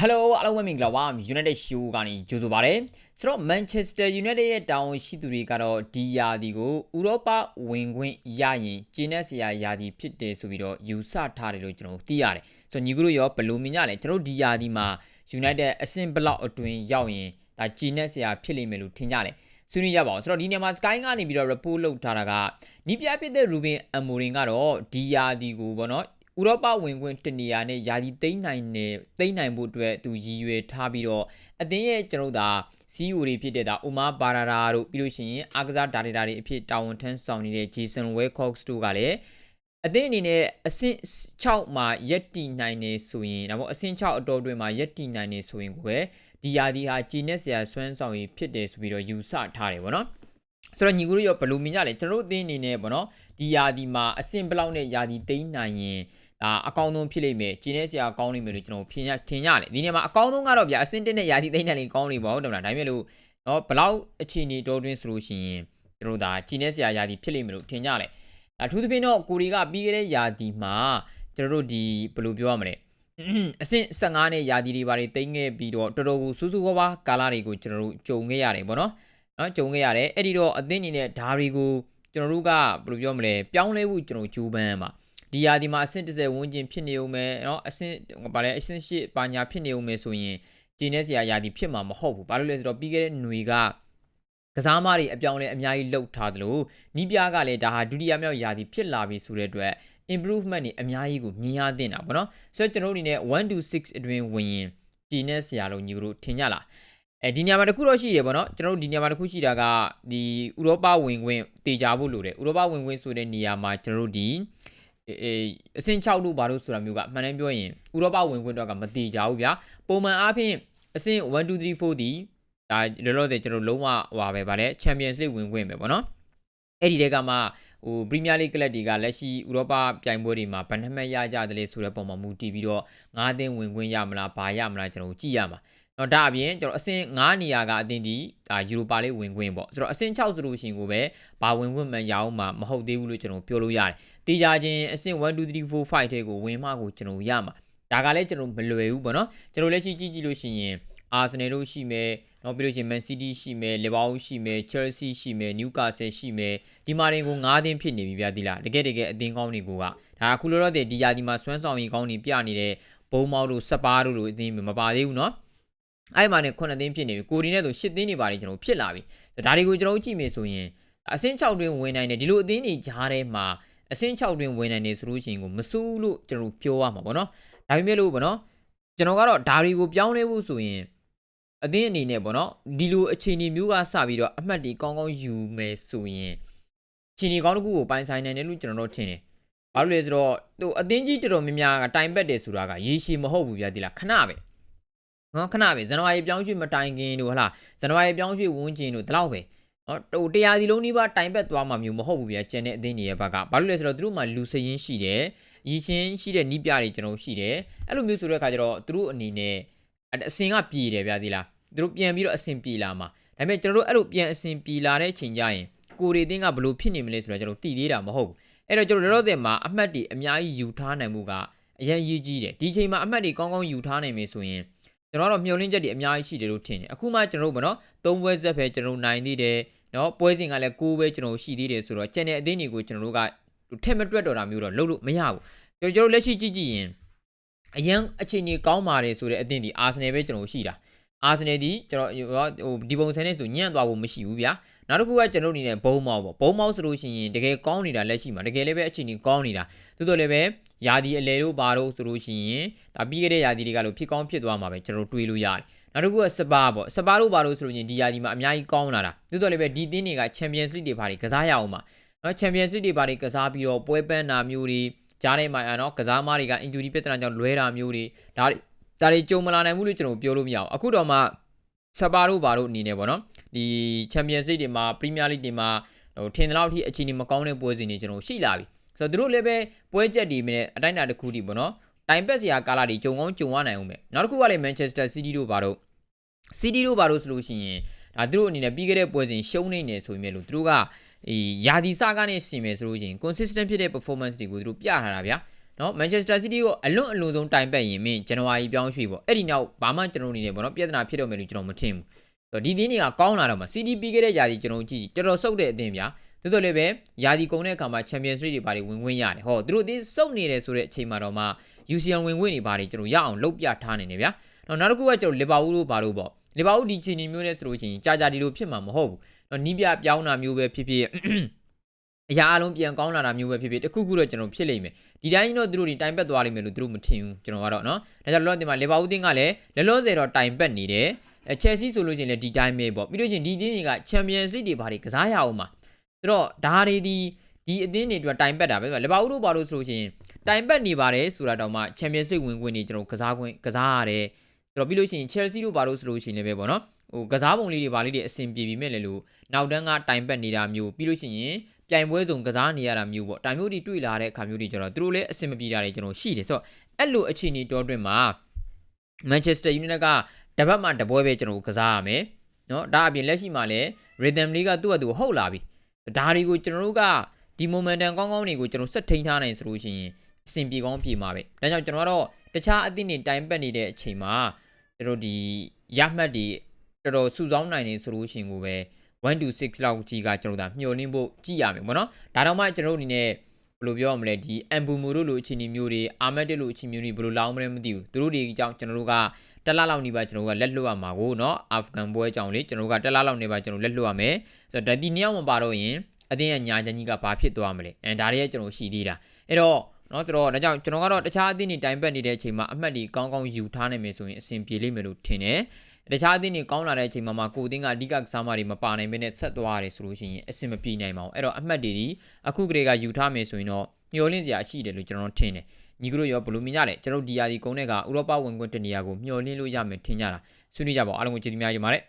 Hello အားလုံးပဲမင်္ဂလာပါ United Show ကနေကြိုဆိုပါရစေဆိုတော့ Manchester United ရဲ့တာဝန်ရှိသူတွေကတော့ဒီယာဒီကိုဥရောပဝင်ခွင့်ရရင်ကျင်းတဲ့ဆရာယာဒီဖြစ်တယ်ဆိုပြီးတော့ယူဆထားတယ်လို့ကျွန်တော်သိရတယ်ဆိုတော့ညီကတို့ရောဘယ်လိုမြင်ကြလဲကျွန်တော်ဒီယာဒီမှာ United အဆင့်ဘလောက်အတွင်းရောက်ရင်ဒါကျင်းတဲ့ဆရာဖြစ်လိမ့်မယ်လို့ထင်ကြတယ်ဆွေးနွေးရပါအောင်ဆိုတော့ဒီနေရာမှာ Sky ကနေပြီးတော့ report လုပ်ထားတာကနီးပြဖြစ်တဲ့ Ruben Amorim ကတော့ဒီယာဒီကိုပေါ့နော် ဥရောပဝင်ခွင့်တနေရာနဲ့ယာဒီသိမ့်နိုင်နေသိမ့်နိုင်ဖို့အတွက်သူရည်ရွယ်ထားပြီးတော့အသင်းရဲ့ကျွန်တော်တို့ဒါ CEO တွေဖြစ်တဲ့ဒါအိုမာဘာရာရာတို့ပြီးလို့ရှိရင်အားကစားဒါရိုက်တာတွေအဖြစ်တာဝန်ထမ်းဆောင်နေတဲ့ Jason Wilcox တို့ကလည်းအသင်းအနေနဲ့အဆင့်6မှာရက်တီနိုင်နေဆိုရင်ဒါပေါ့အဆင့်6အတော်တွင်မှာရက်တီနိုင်နေဆိုရင်ကိုပဲဒီယာဒီဟာဂျီနက်ဆရာဆွမ်းဆောင်ရည်ဖြစ်တယ်ဆိုပြီးတော့ယူဆထားတယ်ဗောနော်ဆိုတော့ညီကိုတို့ရောဘယ်လိုမြင်ကြလဲကျွန်တော်တို့အသင်းအနေနဲ့ဗောနော်ဒီယာဒီမှာအဆင့်ဘလောက်နဲ့ယာဒီသိမ်းနိုင်ရင် ဒါအကောင်းဆုံးဖြစ်လိမ့်မယ်ကျင်းနေစရာကောင်းလိမ့်မယ်လို့ကျွန်တော်ဖြင်ရထင်ရတယ်ဒီနေရာမှာအကောင်းဆုံးကတော့ဗျာအဆင့်တက်နဲ့ယာတီသိမ့်နိုင်ရင်ကောင်းလိမ့်ပါဟုတ်တယ်မလားဒါပေမဲ့လို့နော်ဘလောက်အခြေအနေတော်တွင်းဆိုလို့ရှိရင်ကျွန်တော်ဒါကျင်းနေစရာယာတီဖြစ်လိမ့်မယ်လို့ထင်ကြတယ်အထူးသဖြင့်တော့ကိုရီကပြီးခဲ့တဲ့ယာတီမှာကျွန်တော်တို့ဒီဘယ်လိုပြောရမလဲအဆင့်15နဲ့ယာတီတွေဘာတွေတိမ့်ခဲ့ပြီးတော့တော်တော်ကိုစူးစူးဝါးဝါကာလာတွေကိုကျွန်တော်တို့ကြုံခဲ့ရတယ်ပေါ့နော်နော်ကြုံခဲ့ရတယ်အဲ့ဒီတော့အသင်းအနေနဲ့ဓာတွေကိုကျွန်တော်တို့ကဘယ်လိုပြောမလဲပြောင်းလဲဖို့ကျွန်တော်ကြိုးပမ်းပါ ဒီယာဒီမှာအဆင့်30ဝန်းကျင်ဖြစ်နေဦးမယ်เนาะအဆင့်ဗာလဲအဆင့်8ပါညာဖြစ်နေဦးမယ်ဆိုရင်ဂျင်းနေစရာယာဒီဖြစ်မှာမဟုတ်ဘူးဘာလို့လဲဆိုတော့ပြီးခဲ့တဲ့ຫນွေကကစားမတွေအပြောင်းလဲအများကြီးလှုပ်ထားသလိုနီးပြားကလည်းဒါဟာဒုတိယမြောက်ယာဒီဖြစ်လာပြီဆိုတဲ့အတွက် improvement တွေအများကြီးကိုမြင်ရသင့်တာပေါ့နော်ဆိုတော့ကျွန်တော်တို့အနေနဲ့1 to 6အတွင်းဝင်ရင်ဂျင်းနေစရာလို့ညီတို့ထင်ကြလားအဲဒီနေရာမှာတခုတော့ရှိတယ်ပေါ့နော်ကျွန်တော်တို့ဒီနေရာမှာတခုရှိတာကဒီဥရောပဝင်ခွင့်တေချာဖို့လိုတယ်ဥရောပဝင်ခွင့်ဆိုတဲ့နေရာမှာကျွန်တော်တို့ဒီ အေးအဆင့်6လို့ဘာလို့ဆိုတာမျိုးကအမှန်တမ်းပြောရင်ဥရောပဝင်ခွင့်တော့ကမတိကြဘူးဗျာပုံမှန်အားဖြင့်အဆင့်1 2 3 4ဒီဒါလောလောဆယ်ကျွန်တော်လုံးဝဟွာပဲဗါလဲ Champions League ဝင်ခွင့်ပဲပေါ့နော်အဲ့ဒီတဲကမှဟို Premier League ကလပ်တွေကလက်ရှိဥရောပပြိုင်ပွဲတွေမှာဘယ်နှမှတ်ရကြတယ်လဲဆိုတဲ့ပုံမှာမူတည်ပြီးတော့၅သင်းဝင်ခွင့်ရမလားဘာရမလားကျွန်တော်ကြည့်ရမှာ နော်ဒါအပြင်ကျွန်တော်အဆင့်9နေရာကအတင်းဒီဒါယူရိုပါလေးဝင်ခွင့်ပေါ့ဆိုတော့အဆင့်6ဆိုလို့ရှိရင်ကိုပဲဘာဝင်ခွင့်မရအောင်မှမဟုတ်သေးဘူးလို့ကျွန်တော်ပြောလို့ရတယ်တေးကြချင်းအဆင့်1 2 3 4 5ထဲကိုဝင်မှကိုကျွန်တော်ရမှာဒါကလည်းကျွန်တော်မလွယ်ဘူးပေါ့နော်ကျွန်တော်လက်ရှိကြည့်ကြည့်လို့ရှိရင်အာဆင်နယ်တို့ရှိမယ်နော်ပြီးလို့ရှိရင် Man City ရှိမယ် Liverpool ရှိမယ် Chelsea ရှိမယ် Newcastle ရှိမယ်ဒီမာရင်ကို9သင်းဖြစ်နေပြီဗျာဒီလားတကယ်တကယ်အသင်းကောင်းတွေကဒါအခုလောလောဆယ်ဒီယာဒီမှာဆွမ်းဆောင်ရည်ကောင်းတွေပြနေတဲ့ဘုံမောက်တို့စပါးတို့လိုအသင်းမပါသေးဘူးနော် အဲ့မှာနဲ့9သင်းဖြစ်နေပြီကိုဒီနဲ့ဆို10သင်းတွေပါတယ်ကျွန်တော်ဖြစ်လာပြီဒါတွေကိုကျွန်တော်ကြည့်မယ်ဆိုရင်အဆင့်6တွင်ဝင်နိုင်တယ်ဒီလိုအသင်းတွေကြားထဲမှာအဆင့်6တွင်ဝင်နိုင်တယ်ဆိုလို့ရှိရင်ကိုမစူးလို့ကျွန်တော်ပြောရမှာပေါ့နော်ဒါပေမဲ့လို့ပေါ့နော်ကျွန်တော်ကတော့ဒါတွေကိုပြောင်းလဲဖို့ဆိုရင်အသင်းအနေနဲ့ပေါ့နော်ဒီလိုအခြေအနေမျိုးကစပြီးတော့အမှတ်တွေကောင်းကောင်းယူမယ်ဆိုရင်ခြေနေကောင်းတစ်ခုကိုပိုင်ဆိုင်နိုင်တယ်လို့ကျွန်တော်တို့ထင်တယ်ဘာလို့လဲဆိုတော့သူအသင်းကြီးတော်တော်များများကတိုင်ပတ်တယ်ဆိုတာကရေရှည်မဟုတ်ဘူးဗျာဒီလားခဏပဲ နော်ခဏပဲဇန်နဝါရီပြောင်းရွှေ့မတိုင်ခင်တို့ဟလားဇန်နဝါရီပြောင်းရွှေ့ဝန်းကျင်တို့ဒီလောက်ပဲနော်ဟိုတရားစီလုံးဒီပါတိုင်ပတ်သွားမှာမျိုးမဟုတ်ဘူးဗျာကျန်တဲ့အသင်းတွေရဲ့ဘက်ကဘာလို့လဲဆိုတော့သူတို့မှလူစရင်ရှိတယ်ရည်ချင်းရှိတဲ့နီးပြတွေကျွန်တော်ရှိတယ်အဲ့လိုမျိုးဆိုတဲ့အခါကျတော့သူတို့အနေနဲ့အစင်ကပြည်တယ်ဗျာဒီလားသူတို့ပြန်ပြီးတော့အစင်ပြေလာမှာဒါပေမဲ့ကျွန်တော်တို့အဲ့လိုပြန်အစင်ပြေလာတဲ့အချိန်ကျရင်ကိုရီတင်းကဘလို့ဖြစ်နေမလဲဆိုတော့ကျွန်တော်တည်သေးတာမဟုတ်ဘူးအဲ့တော့ကျွန်တော်တို့တော့တဲ့မှာအမှတ်တွေအများကြီးယူထားနိုင်မှုကအရင်ရည်ကြီးတယ်ဒီချိန်မှာအမှတ်တွေကောင်းကောင်းယူထားနိုင်မယ်ဆိုရင် ကျွန်တော်တို့မျှော်လင့်ချက်တွေအများကြီးရှိတယ်လို့ထင်တယ်အခုမှကျွန်တော်တို့ဗောနော်သုံးပွဲဆက်ပဲကျွန်တော်နိုင်သေးတယ်နော်ပွဲစဉ်ကလည်းကိုးပဲကျွန်တော်ရှိသေးတယ်ဆိုတော့ကျန်တဲ့အသင်းတွေကိုကျွန်တော်တို့ကထက်မတွက်တော့တာမျိုးတော့လုပ်လို့မရဘူးကျွန်တော်တို့လက်ရှိကြည့်ကြည့်ရင်အရင်အခြေအနေကောင်းပါတယ်ဆိုတဲ့အသင်းဒီအာဆနယ်ပဲကျွန်တော်ရှိတာအာဆနယ်ဒီကျွန်တော်ဟိုဒီပုံစံနဲ့ဆိုညံ့သွားဖို့မရှိဘူးဗျာနောက်တစ်ခုကကျွန်တော်အနေနဲ့ဘုံမောက်ပေါ့ဘုံမောက်ဆိုလို့ရှိရင်တကယ်ကောင်းနေတာလက်ရှိမှာတကယ်လည်းပဲအခြေအနေကောင်းနေတာသို့တော်လည်းပဲ ယာဒီအလဲတို့ဘာတို့ဆိုလို့ရှိရင်ဒါပြီးခဲ့တဲ့ယာဒီတွေကလို့ဖြစ်ကောင်းဖြစ်သွားမှာပဲကျွန်တော်တွေးလို့ရတယ်နောက်တစ်ခုကစပါပေါ့စပါတို့ဘာလို့ဆိုလို့ရင်ဒီယာဒီမှာအများကြီးကောင်းလာတာသို့တော်လည်းပဲဒီတင်းတွေက Champions League တွေဘာတွေကစားရအောင်မှာနော် Champions League တွေဘာတွေကစားပြီးတော့ပွဲပန်းတာမျိုးတွေကြားထဲမှာနော်ကစားမားတွေက injury ပြဿနာကြောင့်လွဲတာမျိုးတွေဒါဒါတွေကြုံမလာနိုင်ဘူးလို့ကျွန်တော်ပြောလို့မရအောင်အခုတော့မှစပါတို့ဘာတို့အနေနဲ့ပေါ့နော်ဒီ Champions League တွေမှာ Premier League တွေမှာဟိုထင်တယ်လို့အထိအခြေအနေမကောင်းတဲ့ပွဲစဉ်တွေကျွန်တော်ရှိလာပြီ ဆိုတော့တို့လည်းပဲပွဲချက်ဒီမြဲအတိုင်းအတာတစ်ခုတည်းပေါ့နော်တိုင်ပက်စရာကာလာတွေဂျုံကောင်းဂျုံဝနိုင်အောင်ပဲနောက်တစ်ခုကလည်း Manchester City တို့ဘာတို့ City တို့ဘာလို့ဆိုလို့ရှိရင်ဒါသူတို့အနေနဲ့ပြီးခဲ့တဲ့ပွဲစဉ်ရှုံးနေနေဆိုပေမဲ့လို့သူတို့ကအေးယာဒီစကနေရှင်မယ်ဆိုလို့ရှိရင် consistent ဖြစ်တဲ့ performance တွေကိုသူတို့ပြထားတာဗျာနော်မန်ချက်စတာစီးတီးကိုအလွန်အလွန်ဆုံးတိုင်ပတ်ရင်မင်းဇန်နဝါရီပြောင်းရွှေ့ပေါ့အဲ့ဒီနောက်ဘာမှကျွန်တော်အနေနဲ့ပေါ့နော်ပြဿနာဖြစ်တော့မယ်လို့ကျွန်တော်မထင်ဘူးဆိုတော့ဒီတင်းတွေကကောင်းလာတော့မှ CD ပြီးခဲ့တဲ့ຢာဒီကျွန်တော်ကြည့်တော်တော်စုပ်တဲ့အသင်းဗျာတိုးတော်လည်းပဲຢာဒီကုန်းတဲ့အခါမှာ Champions League တွေဘာတွေဝင်ခွင့်ရတယ်ဟောသူတို့အသင်းစုပ်နေတယ်ဆိုတဲ့အချိန်မှာတော့မှ UCL ဝင်ခွင့်တွေဘာတွေကျွန်တော်ရအောင်လုပ်ပြထားနေတယ်ဗျာနော်နောက်တစ်ခုကကျွန်တော်လီဗာပူးတို့ဘာလို့ပေါ့လီဗာပူးဒီချီနီမျိုးနဲ့ဆိုလို့ရှိရင်ကြာကြာဒီလိုဖြစ်မှာမဟုတ်ဘူးနော်နီးပြပြောင်းတာမျိုးပဲဖြစ်ဖြစ်အရာအလုံးပြန်ကောင်းလာတာမျိုးပဲဖြစ်ဖြစ်တခုခုတော့ကျွန်တော်ဖြစ်လိမ့်မယ်ဒီတိုင်းတော့သူတို့ဒီတိုင်ပတ်သွားလိမ့်မယ်လို့သူတို့မထင်ဘူးကျွန်တော်ကတော့နော်ဒါကြောင့်လောလောဆယ်မှာလီဗာပူးတင်းကလည်းလောလောဆယ်တော့တိုင်ပတ်နေတယ်အဲချယ်ဆီဆိုလို့ရှိရင်လည်းဒီတိုင်းပဲပေါ့ပြီးလို့ရှိရင်ဒီတင်းတွေကချန်ပီယံစ်လိတွေဘာတွေကစားရအောင်မှာ ဆိုတော့ဒါတွေဒီဒီအသင်းတွေအတွက်တိုင်ပတ်တာပဲဆိုတော့လီဗာပူးတို့ပါလို့ဆိုလို့ရှိရင်တိုင်ပတ်နေပါတယ်ဆိုတာတော့မှ Champions League ဝင်ခွင့်တွေကျွန်တော်ကစားခွင့်ကစားရတယ်ဆိုတော့ပြီးလို့ရှိရင် Chelsea တို့ပါလို့ဆိုလို့ရှိရင်လည်းပဲပေါ့နော်ဟိုကစားပုံလေးတွေပါလေးတွေအဆင်ပြေပြီမဲ့လေလို့နောက်တန်းကတိုင်ပတ်နေတာမျိုးပြီးလို့ရှိရင်ပြိုင်ပွဲစုံကစားနေရတာမျိုးပေါ့တိုင်မျိုးတွေတွေ့လာတဲ့အခါမျိုးတွေကျွန်တော်တို့လည်းအဆင်မပြေတာတွေကျွန်တော်ရှိတယ်ဆိုတော့အဲ့လိုအခြေအနေတော်တွင်မှာ Manchester United ကတပတ်မှတပွဲပဲကျွန်တော်ကစားရမယ်နော်ဒါအပြင်လက်ရှိမှာလည်း rhythm လေးကသူ့အတူဟုတ်လာပြီ ဒါတွေကိုကျွန်တော်တို့ကဒီ momentum ကောင်းကောင်းတွေကိုကျွန်တော်ဆက်ထိန်ထားနိုင်ဆိုလို့ရှိရင်အဆင်ပြေကောင်းပြေမှာပဲဒါကြောင့်ကျွန်တော်ကတော့တခြားအသင်းတွေတိုင်ပတ်နေတဲ့အချိန်မှာကျွန်တော်ဒီရမှတ်တွေတော်တော်စုဆောင်းနိုင်နေဆိုလို့ရှိရင်ကိုပဲ1 to 6လောက်ကြီးကကျွန်တော်တို့မျှော်လင့်ဖို့ကြည့်ရမယ်ပေါ့နော်ဒါတော့မှကျွန်တော်တို့အနေနဲ့ဘယ်လိုပြောရမလဲဒီအမ်ဘူမိုတို့လိုအခြေအနေမျိုးတွေအာမက်တစ်လိုအခြေအနေမျိုးတွေဘယ်လိုလောင်းမလဲမသိဘူးသူတို့တွေအကြောင်းကျွန်တော်တို့က တက်လာလောက်နေပါကျွန်တော်တို့ကလက်လွတ်ရမှာကိုเนาะအာဖဂန်ပွဲအကြောင်းလေကျွန်တော်တို့ကတက်လာလောက်နေပါကျွန်တော်လက်လွတ်ရမယ်ဆိုတော့ဒါဒီနှစ်ယောက်မပါတော့ရင်အတင်းရဲ့ညာချင်ကြီးကဘာဖြစ်သွားမလဲအဲဒါတွေရဲ့ကျွန်တော်ရှိသေးတာအဲ့တော့เนาะကျွန်တော်ဒါကြောင့်ကျွန်တော်ကတော့တခြားအသင်းတွေတိုင်ပတ်နေတဲ့အချိန်မှာအမှတ်တွေကောင်းကောင်းယူထားနိုင်မယ်ဆိုရင်အဆင်ပြေလိမ့်မယ်လို့ထင်တယ်တခြားအသင်းတွေကောင်းလာတဲ့အချိန်မှာမှကိုအသင်းကအဓိကကစားမတွေမပါနိုင်ဘဲနဲ့ဆက်သွားရတယ်ဆိုလို့ရှိရင်အဆင်မပြေနိုင်ပါဘူးအဲ့တော့အမှတ်တွေဒီအခုကလေးကယူထားမယ်ဆိုရင်တော့မျောလင့်စရာရှိတယ်လို့ကျွန်တော်ထင်တယ် ညီကတို့ရောဘယ်လိုမြင်ကြလဲကျွန်တော်ဒီယာဒီကုန်းတဲ့ကဥရောပဝင်ခွင့်တနေရာကိုမျောလင့်လို့ရမယ်ထင်ကြတာဆွေးနွေးကြပါဦးအားလုံးကိုကျေးဇူးများတင်ပါတယ်